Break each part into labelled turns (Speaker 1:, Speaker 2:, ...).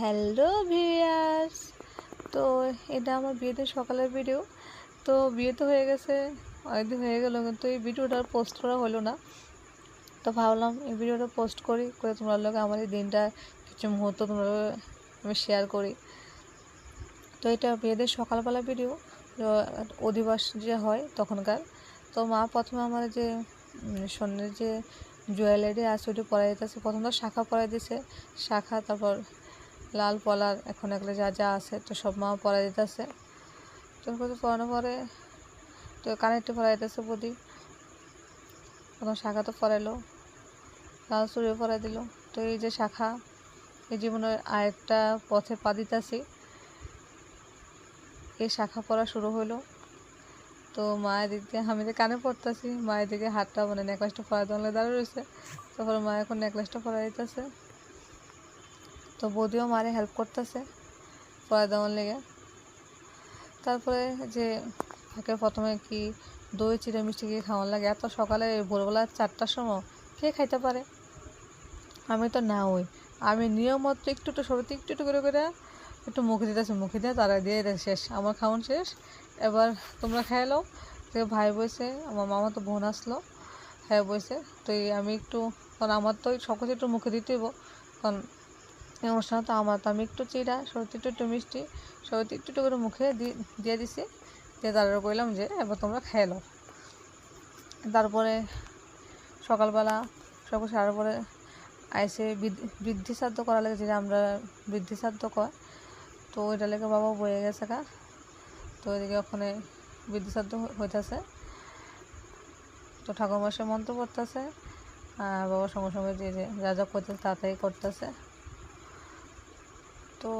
Speaker 1: Hello viewers তো এটা আমার বিয়েতে সকালের ভিডিও। তো বিয়ে তো হয়ে গেছে অনেকদিন হয়ে গেল, কিন্তু এই ভিডিওটা পোস্ট করা হলো না। তো ভাবলাম এই ভিডিওটা পোস্ট করি, করে তোমরা লোক আমার এই দিনটা, কিছু মুহূর্ত তোমরা আমি শেয়ার করি। তো এটা বিয়েদের সকালবেলা ভিডিও অধিবাস যে হয় তখনকার। তো মা প্রথমে আমার যে স্বর্ণের যে জুয়েলারি আছে, ওইটা পরাই দিতেছে। প্রথম শাখা পরাই দিছে, শাখা, তারপর লাল পলার এখন এগুলো যা যা আছে, তো সব মা পরা দিতেছে তো কিছু পরানোর পরে তো কানেরটা পরা দিতেছে বদি। কোনো শাখা তো পরাইলো লাল চুড়িও পরাই দিল। তো এই যে শাখা, এই জীবনের আরেকটা পথে পা দিতেছি। এই শাখা পড়া শুরু হলো তো মায়ের দিক দিয়ে, আমি যে কানে পড়তেছি মায়ের দিকে হাতটা মানে নেকলেসটা পরাই দেওয়া দাঁড়িয়ে রয়েছে। তারপরে মা এখন নেকলেসটা পরাই দিতেছে। তো বৌদিও মারে হেল্প করতেছে পরাই দেওয়ার লেগে। তারপরে যে তাকে প্রথমে কি দই চিড়ে মিষ্টি কি খাওয়ার লাগে এত সকালে ভোরবেলা চারটার সময় কে খাইতে পারে? আমি তো না ওই আমি নিয়মত একটু একটু সরতে একটু একটু করে করে একটু মুখে দিতেছি মুখে দিয়ে তারা দিয়ে শেষ আমার খাওয়ান শেষ। এবার তোমরা খাই তো ভাই বসে আমার মামা তো বোন আসলো হ্যাঁ বসে তো আমি একটু কারণ আমার তো সব কিছু একটু মুখে দিতেই হইব, কারণ এই অনুষ্ঠানে তো আমার তো আমি একটু চিড়া সরতি একটু একটু মিষ্টি সরতি একটু করে মুখে দিয়ে দিছি। দিয়ে তারপরে কইলাম যে, এবার তোমরা খেয়ে নাও। তারপরে সকালবেলা সব সারার পরে আইসে বৃদ্ধি- শ্রাদ্ধ করা লাগে যেটা আমরা বৃদ্ধি শ্রাদ্ধ কয় তো ওইটা লেগে বাবা বয়ে গেছে কা তো ওইদিকে ওখানে বৃদ্ধি হ- হইতাছে। তো ঠাকুর মাসে মন্ত্র পড়তেছে, আর বাবা সঙ্গে সঙ্গে যে যে যা করতেছে তাড়াতাড়ি করতেছে। তো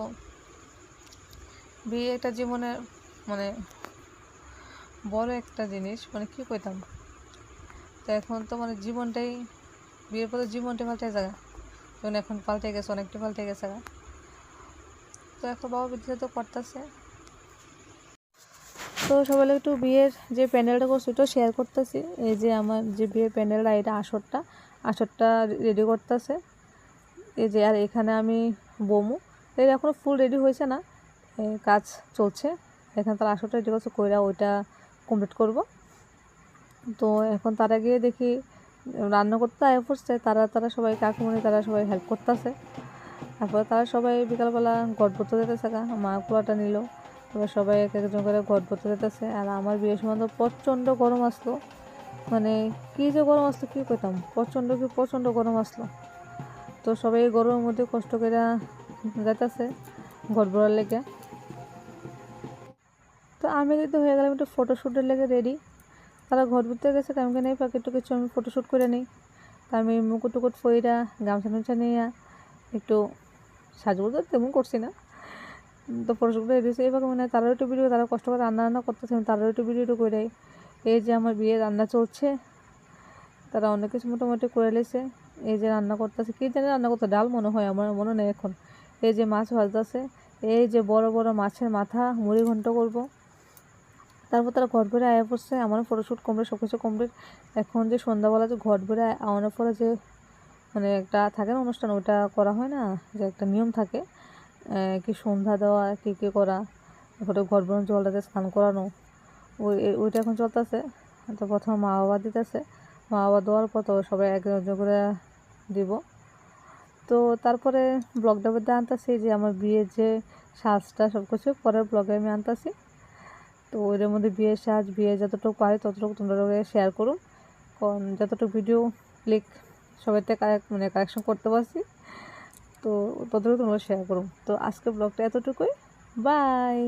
Speaker 1: বিয়ে একটা জীবনে মানে বড় একটা জিনিস মানে কি কইতাম? তো এখন তো মানে জীবনটাই, বিয়ের পরে জীবনটাই পাল্টে জায়গা যেমন এখন পাল্টে গেছে অনেকটা পাল্টে গেছে। তো এখন বাবা বিদ্যুৎ তো করতেছে তো সবাই একটু বিয়ের যে প্যান্ডেলটা করছে ওটাও শেয়ার করতেছি। এই যে আমার যে বিয়ের প্যান্ডেলটা এটা আসরটা আসরটা রেডি করতেছে। এই যে, আর এখানে আমি বমু। এটা এখনও ফুল রেডি হয়েছে না। কাজ চলছে। এখানে তার আসরটা রেডি করছে কইরা ওইটা কমপ্লিট করব। তো এখন তারা গিয়ে দেখি, রান্না করতে আয় পড়ছে, তারা তারা সবাই কাকুমনি তারা সবাই হেল্প করতেছে। তারপরে তারা সবাই বিকালবেলা গড় পড়তে যেতেছে মা কুয়াটা নিল। এবার সবাই এক একজন করে গড় পড়তে যেতেছে। আর আমার বিয়ের সময় তো প্রচণ্ড গরম আসলো। মানে কী যে গরম আসলো কী করতাম প্রচণ্ড কি প্রচণ্ড গরম আসলো। তো সবাই গরমের মধ্যে কষ্ট করে যাইতেছে ঘর ভরার লেগে। তো আমি যদি হয়ে গেলাম একটু ফটোশ্যুটের লেগে রেডি তারা ঘর ঘুরতে গেছে টাইমকে নেই পাখি একটু কিছু আমি ফটোশ্যুট করে নিই। তা আমি মুকুট টুকুট ফইরা গামছা টামছা নিয়ে একটু সাজবো তো তেমন করছি না। তো ফটোশ্যুট করে দিয়েছি। এবার মানে তারাও একটু ভিডিও তারা কষ্ট করে রান্না রান্না করতেছে তারাও একটু ভিডিও একটু করে এই যে আমার বিয়ে রান্না চলছে, তারা অনেক কিছু মোটামুটি করে লেছে। এই যে রান্না করতেছে, কী জানি রান্না করতে ডাল মনে হয়, আমার মনে নেই এখন। এই যে মাছ ভাজতেছে, এই যে বড় বড় মাছের মাথা, মুড়ি ঘন্ট করব। তারপর তারা ঘর ভরে আয়া পড়ছে আমার ফটোশ্যুট কমপ্লিট সব কিছু কমপ্লিট এখন যে সন্ধ্যাবেলা যে ঘর ভরে আওয়ানোর পরে যে মানে একটা থাকে না অনুষ্ঠান ওটা করা হয় না, যে একটা নিয়ম থাকে কি সন্ধ্যা দেওয়া, কি কি করা, তারপরে ঘর ভরে জলটাতে স্নান করানো, ওই ওইটা এখন চলতেছে। তো প্রথম মা বাবা দিতেছে, মা বাবা দেওয়ার পর তো সবাই এক একজন করে দিব। তো তারপরে ব্লগটা মধ্যে আনতেছি, যে আমার বিয়ের যে সাজটা সব কিছু পরের ব্লগে আমি আনতেছি। তো ওইটার মধ্যে বিয়ের সাজ বিয়ে যতটুকু পারি ততটুকু তোমরা শেয়ার করুন। কারণ যতটুকু ভিডিও ক্লিক সবাই থেকে কালেক্ট মানে কালেকশন করতে পারছি, তো ততটুকু তোমরা শেয়ার করুন। তো আজকে ব্লগটা এতটুকুই। বাই